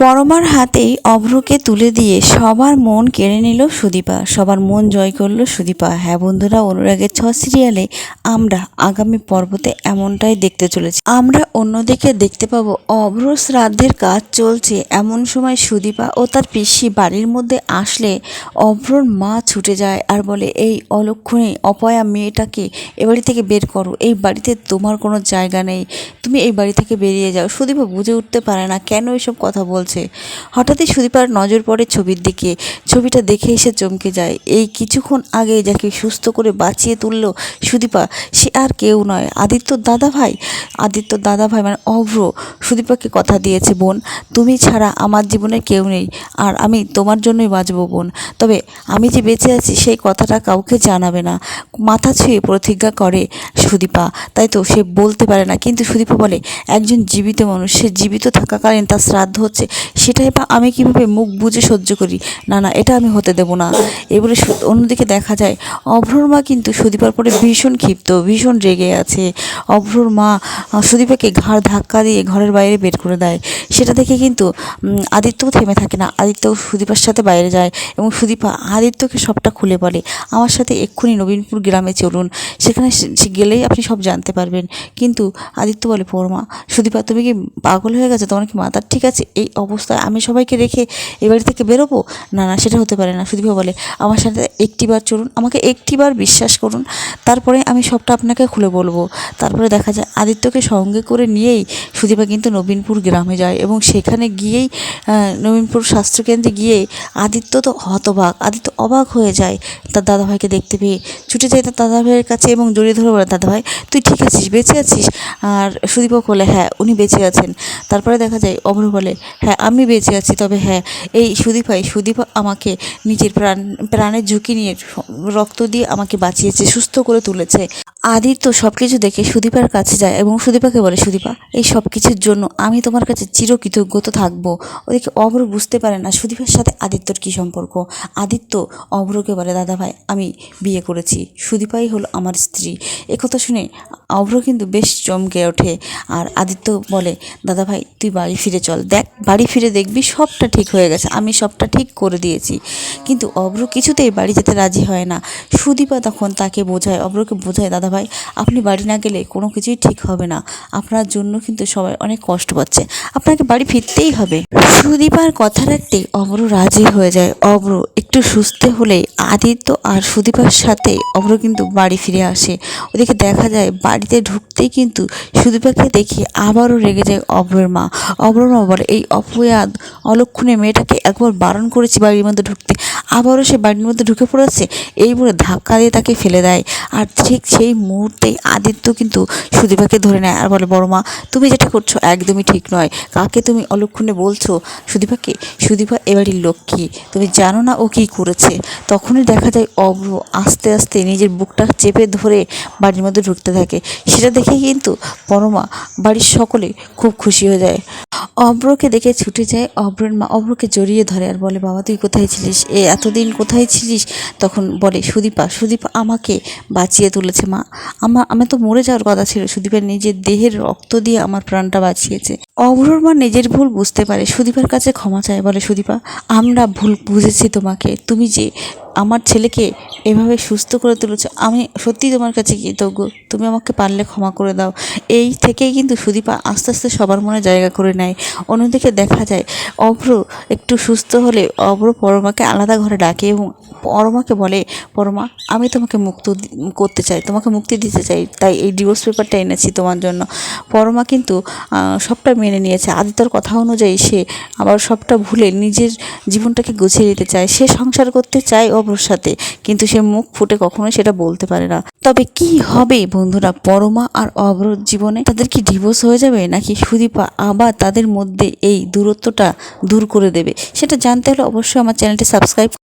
পরমার হাতেই অভ্রকে তুলে দিয়ে সবার মন কেড়ে নিল সুদীপা। সবার মন জয় করল সুদীপা। হ্যাঁ বন্ধুরা, অনুরাগের ছ সিরিয়ালে আমরা আগামী পর্বতে এমনটাই দেখতে চলেছি। আমরা অন্যদিকে দেখতে পাবো অভ্র শ্রাদ্ধের কাজ চলছে। এমন সময় সুদীপা ও তার পিসি বাড়ির মধ্যে আসলে অভ্রর মা ছুটে যায় আর বলে, এই অলক্ষণে অপয়া মেয়েটাকে এ বাড়ি থেকে বের করো। এই বাড়িতে তোমার কোনো জায়গা নেই। তুমি এই বাড়ি থেকে বেরিয়ে যাও। সুদীপা বুঝে উঠতে পারে না, কেন এসব কথা বলছে। হঠাৎই সুদীপার নজর পড়ে ছবির দিকে। ছবিটা দেখে এসে চমকে যায়। এই কিছুক্ষণ আগে যাকে সুস্থ করে বাঁচিয়ে তুলল সুদীপা, সে আর কেউ নয়। আদিত্যর দাদা ভাই আদিত্যর দাদা ভাই মানে অভ্র। সুদীপাকে কথা দিয়েছে, বোন, তুমি ছাড়া আমার জীবনে কেউ নেই। আর আমি তোমার জন্যই বাঁচবো, বোন। তবে আমি যে বেঁচে আছি, সেই কথাটা কাউকে জানাবে না। মাথা ছুঁয়ে প্রতিজ্ঞা করে সুদীপা। তাই তো সে বলতে পারে না। কিন্তু সুদীপা বলে, একজন জীবিত মানুষ। সে জীবিত থাকাকালীন তার শ্রাদ্ধ হচ্ছে। সেটাই বা আমি কীভাবে মুখ বুজে সহ্য করি? না না, এটা আমি হতে দেব না। এবারে অন্যদিকে দেখা যায়, অভ্রর মা কিন্তু সুদীপার পরে ভীষণ ক্ষিপ্ত, ভীষণ রেগে আছে। অভ্রর মা সুদীপাকে ঘাড় ধাক্কা দিয়ে ঘরের বাইরে বের করে দেয়। সেটা দেখে কিন্তু আদিত্যও থেমে থাকে না। আদিত্য সুদীপার সাথে বাইরে যায় এবং সুদীপা আদিত্যকে সবটা খুলে বলে, আমার সাথে এক্ষুনি নবীনপুর গ্রামে চলুন। সেখানে গেলেই আপনি সব জানতে পারবেন। কিন্তু আদিত্য বলে, পরমা, সুদীপা, তুমি কি পাগল হয়ে গেছে? তোমার কি মাথার ঠিক আছে? এই অবস্থায় আমি সবাইকে রেখে এ বাড়ি থেকে বেরোবো? না না, সেটা হতে পারে না, সুদীপা বলে। আমার সাথে একটিবার চলুন, আমাকে একটিবার বিশ্বাস করুন, তারপরে আমি সবটা আপনাকে খুলে বলব। তারপরে দেখা যায়, আদিত্যকে সঙ্গে করে নিয়েই সুদীপা কিন্তু নবীনপুর গ্রামে যায় এবং সেখানে গিয়েই নবীনপুর স্বাস্থ্যকেন্দ্রে গিয়ে আদিত্য তো হতবাক আদিত্য অবাক হয়ে যায় তার দাদাভাইকে দেখতে পেয়ে। ছুটে যায় তার দাদাভাইয়ের কাছে এবং জড়িয়ে ধরে বলে, দাদাভাই, তুই ঠিক আছিস, বেঁচে আছিস? আর সুদীপক বলে হ্যাঁ উনি বেঁচে আছেন। তারপরে দেখা যায় অভ্র বলে হ্যাঁ আমি বেঁচে আছি, তবে হ্যাঁ এই সুদীপাই সুদীপা আমাকে নিজের প্রাণ, প্রাণের ঝুঁকি নিয়ে রক্ত দিয়ে আমাকে বাঁচিয়েছে, সুস্থ করে তুলেছে। আদিত্য সব কিছু দেখে সুদীপার কাছে যায় এবং সুদীপাকে বলে, সুদীপা, এই সব কিছুর জন্য আমি তোমার কাছে চিরকৃতজ্ঞত থাকব। ওদিকে অভ্র বুঝতে পারে না সুদীপার সাথে আদিত্যর কী সম্পর্ক। আদিত্য অভ্রকে বলে, দাদা ভাই, আমি বিয়ে করেছি। সুদীপাই হলো আমার স্ত্রী। একথা শুনে অভ্র কিন্তু বেশ চমকে ওঠে আর আদিত্য বলে, দাদা ভাই, তুই বাড়ি ফিরে চল। দেখ, বাড়ি ফিরে দেখবি সবটা ঠিক হয়ে গেছে। আমি সবটা ঠিক করে দিয়েছি। কিন্তু অভ্র কিছুতেই বাড়ি যেতে রাজি হয় না। সুদীপা তখন তাকে বোঝায় অভ্রকে বোঝায়, দাদা ভাই, আপনি বাড়ি না গেলে কোনো কিছুই ঠিক হবে না। আপনার জন্য কিন্তু সবাই অনেক কষ্ট পাচ্ছে। আপনাকে বাড়ি ফিরতেই হবে। সুদীপার কথা রাখতেই অভ্র রাজি হয়ে যায়। অভ্র একটু সুস্থ হলে আদিত্য আর সুদীপার সাথে অভ্র কিন্তু বাড়ি ফিরে আসে। ওদিকে দেখা যায়, বাড়িতে ঢুকতেই কিন্তু সুদীপাকে দেখে আবারও রেগে যায় অভ্রের মা। অভ্রের মা বলে, এই অপয়াদ অলক্ষণে মেয়েটাকে একবার বারণ করেছি বাড়ির মধ্যে ঢুকতে। আবারও সে বাড়ির মধ্যে ঢুকে পড়েছে? এই বলে ধাক্কা দিয়ে তাকে ফেলে দেয়। আর ঠিক সেই মুহূর্তেই আদিত্য কিন্তু সুদীপাকে ধরে নেয় আর বলে বড় মা তুমি যেটা করছ একদমই ঠিক নয়। কাকে তুমি অলক্ষণে বলছো? সুদীপাকে? সুদীপা এবারই লক্ষ্মী। তুমি জানো না ও কী করেছে। তখনই দেখা যায় অভ্র আস্তে আস্তে নিজের বুকটা চেপে ধরে বাড়ির মধ্যে ঢুকতে থাকে। সেটা দেখে কিন্তু পরমা বাড়ির সকলে খুব খুশি হয়ে যায়। অভ্রকে দেখে ছুটে যায়। অভ্রের মা অভ্রকে জড়িয়ে ধরে আর বলে, বাবা, তুই কোথায় ছিলিস? এ এতদিন কোথায় ছিলিস? তখন বলে, সুদীপা সুদীপা আমাকে বাঁচিয়ে তুলেছে, মা। আমার আমি তো মরে যাওয়ার কথা ছিল। সুদীপের নিজের দেহের রক্ত দিয়ে আমার প্রাণটা বাঁচিয়েছে। অভ্রর মা নিজের ভুল বুঝতে পারে। সুদীপার কাছে ক্ষমা চায়, বলে, সুদীপা, আমরা ভুল বুঝেছি তোমাকে। তুমি যে আমার ছেলেকে এভাবে সুস্থ করে তুলেছো, আমি সত্যিই তোমার কাছে কৃতজ্ঞ। তুমি আমাকে পারলে ক্ষমা করে দাও। এই থেকেই কিন্তু সুদীপা আস্তে আস্তে সবার মনে জায়গা করে নেয়। অন্যদিকে দেখা যায়, অভ্র একটু সুস্থ হলে অভ্র পরমাকে আলাদা ঘরে ডাকে এবং পরমাকে বলে, পরমা, আমি তোমাকে মুক্ত করতে চাই, তোমাকে মুক্তি দিতে চাই, তাই এই ডিভোর্স পেপারটা এনেছি তোমার জন্য। পরমা কিন্তু সবটা মেনে নিয়েছে। আদিত্যর কথা অনুযায়ী সে আবার সবটা ভুলে নিজের জীবনটাকে গুছিয়ে নিতে চায়। সে সংসার করতে চায় অভ্রর সাথে, কিন্তু সে মুখ ফুটে কখনোই সেটা বলতে পারে না। তবে কি হবে বন্ধুরা, পরমা আর অবরোধ জীবনে তাদের কি ডিভোর্স হয়ে যাবে, নাকি সুদীপা আবার তাদের মধ্যে এই দূরত্বটা দূর করে দেবে? সেটা জানতে হলে অবশ্যই আমার চ্যানেলটি সাবস্ক্রাইব